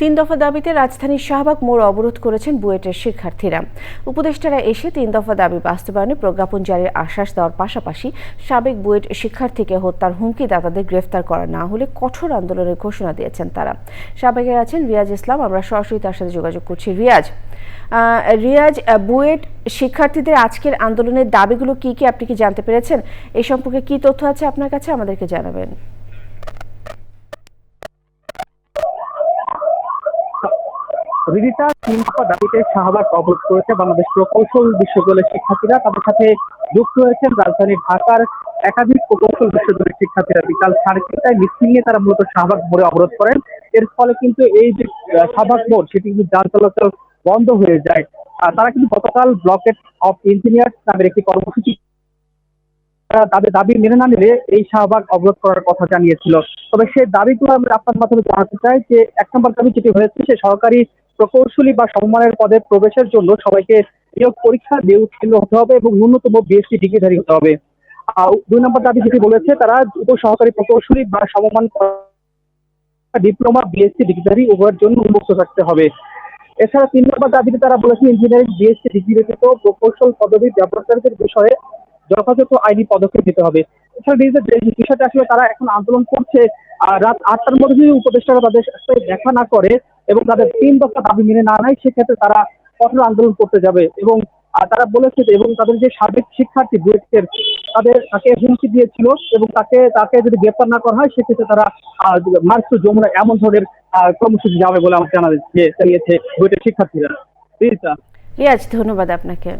তিন দফা দাবিতে রাজধানীর শাহবাগ মোড় অবরোধ করেছেন বুয়েটের শিক্ষার্থীরা। উপদেষ্টারা এসে তিন দফা দাবি বাস্তবায়নে প্রজ্ঞাপন জারির আশ্বাস দেওয়ার পাশাপাশি সাবেক বুয়েট শিক্ষার্থীকে হত্যার হুমকি দাতাদের গ্রেফতার করা না হলে কঠোর আন্দোলনের ঘোষণা দিয়েছেন তারা। সাবেকে আছেন রিয়াজ ইসলাম, আমরা সরাসরি তার সাথে যোগাযোগ করছি। রিয়াজ রিয়াজ বুয়েট শিক্ষার্থীদের আজকের আন্দোলনের দাবিগুলো কি কি আপনি কি জানতে পেরেছেন? এই সম্পর্কে কি তথ্য আছে আপনার কাছে? আমাদেরকে জানাবেন। রিদিতা তিন দাবিতে শাহবাগ অবরোধ করেছে বাংলাদেশ প্রকৌশল বিশ্ববিদ্যালয়ের শিক্ষার্থীরা। তাদের সাথে যুক্ত হয়েছেন রাজধানী ঢাকার একাধিক প্রকৌশল বিশ্ববিদ্যালয়ের শিক্ষার্থীরা। বিকাল সাড়ে তিনটায় মিছিল নিয়ে তারা মূলত শাহবাগ মোড়ে অবরোধ করেন। এর ফলে কিন্তু এই যে শাহবাগ মোড়, সেটি কিন্তু যান চলাচল বন্ধ হয়ে যায়। তারা কিন্তু গতকাল ব্লকেট অফ ইঞ্জিনিয়ার্স নামের একটি কর্মসূচি তাদের দাবি মেনে না নিলে এই শাহবাগ অবরোধ করার কথা জানিয়েছিল। তবে সেই দাবিগুলো আমরা আপনার মাধ্যমে জানাতে চাই যে, এক নম্বর দাবি যেটি হয়েছে, সে সরকারি প্রকৌশলী বা সমমানের পদে প্রবেশের জন্য সবাইকে নিয়োগ পরীক্ষা দিয়ে উত্তীর্ণ হতে হবে এবং ন্যূনতম বিএসসি ডিগ্রিধারী হতে হবে। দুই নম্বর দাবি যেটি বলেছে, তারা উপসহকারী প্রকৌশলী বা সমমান ডিপ্লোমা, বিএসসি ডিগ্রিধারী উভয়ের জন্য উন্মুক্ত থাকতে হবে। এছাড়া তিন নম্বর দাবিতে তারা বলেছে ইঞ্জিনিয়ারিং, বিএসসি ডিগ্রি ব্যতীত প্রকৌশল পদবী ব্যবহারকারীদের বিষয়ে যথাযথ আইনি পদক্ষেপ নিতে হবে। এছাড়া যে বিষয়টা আসলে তারা এখন আন্দোলন করছে রাত আটটার মধ্যে যদি উপদেষ্টারা তাদের সাথে দেখা না করে এবং তাদের তিন দফা দাবি মেনে না নেয়, সেক্ষেত্রে তারা কঠোর আন্দোলন করতে যাবে। এবং তারা বলেছে এবং তাদের যে সাবেক শিক্ষার্থী বুয়েটের, তাদের তাকে হুমকি দিয়েছিল এবং তাকে তাকে যদি গ্রেপ্তার না করা হয়, সেক্ষেত্রে তারা মার্চ যমুনা এমন ধরনের কর্মসূচি যাবে বলে আমার জানা দিয়েছে বুয়েটের শিক্ষার্থীরা। ধন্যবাদ আপনাকে।